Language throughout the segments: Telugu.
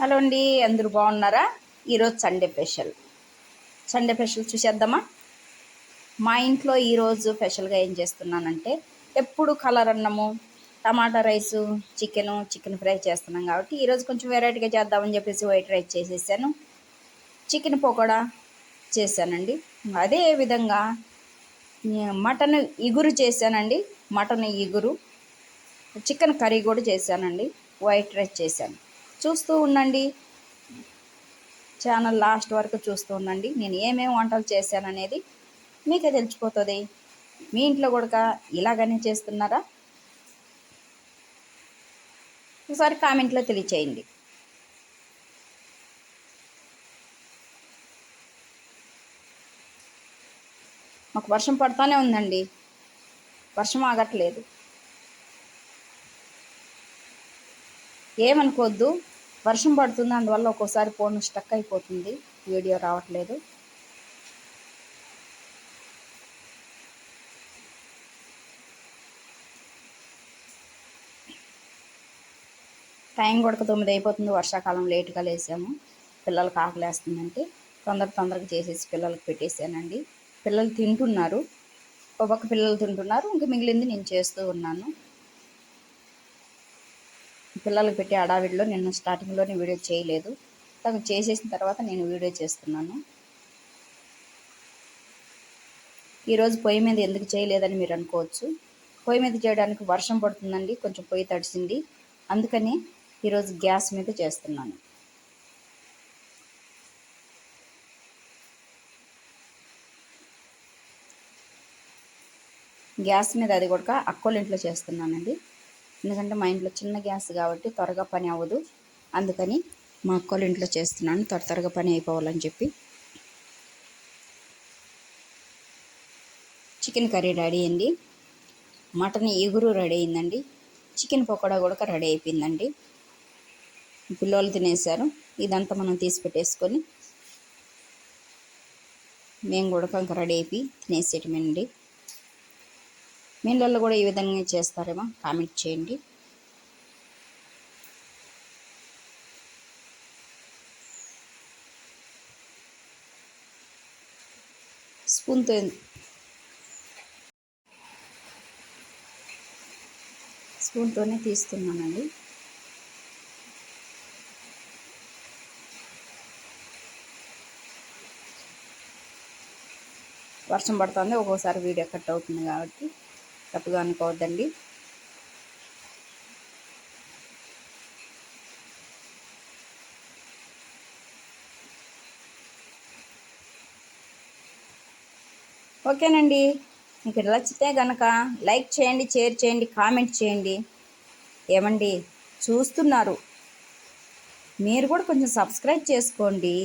హలో అండి అందరూ బాగున్నారా? ఈరోజు సండే స్పెషల్. సండే స్పెషల్ చూసేద్దామా? మా ఇంట్లో ఈరోజు స్పెషల్గా ఏం చేస్తున్నానంటే ఎప్పుడు కలర్ అన్నము టమాటా రైసు చికెను చికెన్ ఫ్రై చేస్తున్నాం కాబట్టి ఈరోజు కొంచెం వెరైటీగా చేద్దామని చెప్పేసి వైట్ రైస్ చేసేసాను. చికెన్ పకోడా చేశానండి. అదే విధంగా మటన్ ఇగురు చేశానండి. మటన్ ఇగురు చికెన్ కర్రీ కూడా చేశానండి. వైట్ రైస్ చేశాను. చూస్తూ ఉండండి. ఛానల్ లాస్ట్ వరకు చూస్తూ ఉండండి. నేను ఏమేమి వంటలు చేశాననేది మీకే తెలిసిపోతుంది. మీ ఇంట్లో కూడా ఇలాగనే చేస్తున్నారా? ఒకసారి కామెంట్లో తెలియచేయండి. మాకు వర్షం పడుతూనే ఉందండి. వర్షం ఆగట్లేదు. ఏమనుకోవద్దు. వర్షం పడుతుంది అందువల్ల ఒక్కోసారి ఫోన్ స్టక్ అయిపోతుంది. వీడియో రావట్లేదు. టైం కూడా తొమ్మిది అయిపోతుంది. వర్షాకాలం లేట్గా లేసాము. పిల్లలకు ఆకలేస్తుందంటే తొందర తొందరగా చేసేసి పిల్లలకు పెట్టేసానండి పిల్లలు తింటున్నారు. ఒక్కొక్క పిల్లలు తింటున్నారు. ఇంక మిగిలింది నేను చేస్తూ ఉన్నాను. పిల్లలకు పెట్టే అడావిడిలో నేను స్టార్టింగ్లోనే వీడియో చేయలేదు. తను చేసేసిన తర్వాత నేను వీడియో చేస్తున్నాను. ఈరోజు పొయ్యి మీద ఎందుకు చేయలేదని మీరు అనుకోవచ్చు. పొయ్యి మీద చేయడానికి వర్షం పడుతుందండి కొంచెం పొయ్యి తడిసింది. అందుకని ఈరోజు గ్యాస్ మీద చేస్తున్నాను. గ్యాస్ మీద అది కూడా అక్కోళ్ళ ఇంట్లో చేస్తున్నానండి. ఎందుకంటే మా ఇంట్లో చిన్న గ్యాస్ కాబట్టి త్వరగా పని అవ్వదు. అందుకని మా అక్కలు ఇంట్లో చేస్తున్నాను. త్వర త్వరగా పని అయిపోవాలని చెప్పి. చికెన్ కర్రీ రెడీ అయింది. మటన్ ఎగురు రెడీ అయిందండి. చికెన్ పకోడా కూడా రెడీ అయిపోయిందండి. పిల్లలు తినేసారు ఇదంతా మనం తీసి పెట్టేసుకొని మేము కూడా ఇంకా రెడీ అయిపోయి తినేసేటమేనండి మీళ్ళల్లో కూడా ఈ విధంగా చేస్తారేమో కామెంట్ చేయండి. స్పూన్తో స్పూన్తోనే తీస్తున్నానండి. వర్షం పడుతుంది ఒక్కోసారి వీడియో కట్ అవుతుంది కాబట్టి. తప్పుగా అనుకోవద్దండి. ఓకేనండి. మీకు నచ్చితే కనుక లైక్ చేయండి షేర్ చేయండి కామెంట్ చేయండి. ఏమండి? చూస్తున్నారు. మీరు కూడా కొంచెం సబ్స్క్రైబ్ చేసుకోండి.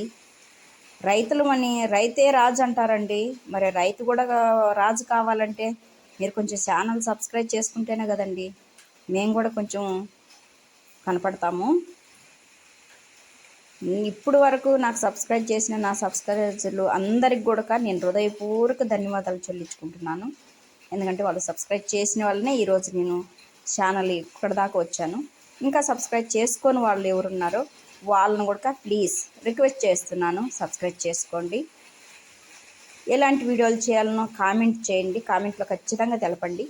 రైతులు అని రైతే రాజు అంటారండి. మరి రైతు కూడా రాజు కావాలంటే మీరు కొంచెం ఛానల్ సబ్స్క్రైబ్ చేసుకుంటేనే కదండి. మేము కూడా కొంచెం కనపడతాము. ఇప్పుడు వరకు నాకు సబ్స్క్రైబ్ చేసిన నా సబ్స్క్రైబర్లు అందరికి కూడా నేను హృదయపూర్వక ధన్యవాదాలు చెల్లించుకుంటున్నాను. ఎందుకంటే వాళ్ళు సబ్స్క్రైబ్ చేసిన వాళ్ళనే ఈరోజు నేను ఛానల్ ఇక్కడ దాకా వచ్చాను. ఇంకా సబ్స్క్రైబ్ చేసుకొని వాళ్ళు ఎవరున్నారో వాళ్ళను కూడా ప్లీజ్ రిక్వెస్ట్ చేస్తున్నాను. సబ్స్క్రైబ్ చేసుకోండి. ఎలాంటి వీడియోలు చేయాలనో కామెంట్ చేయండి. కామెంట్లో ఖచ్చితంగా తెలపండి.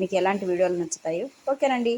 మీకు ఎలాంటి వీడియోలు నచ్చుతాయో. ఓకేనండి.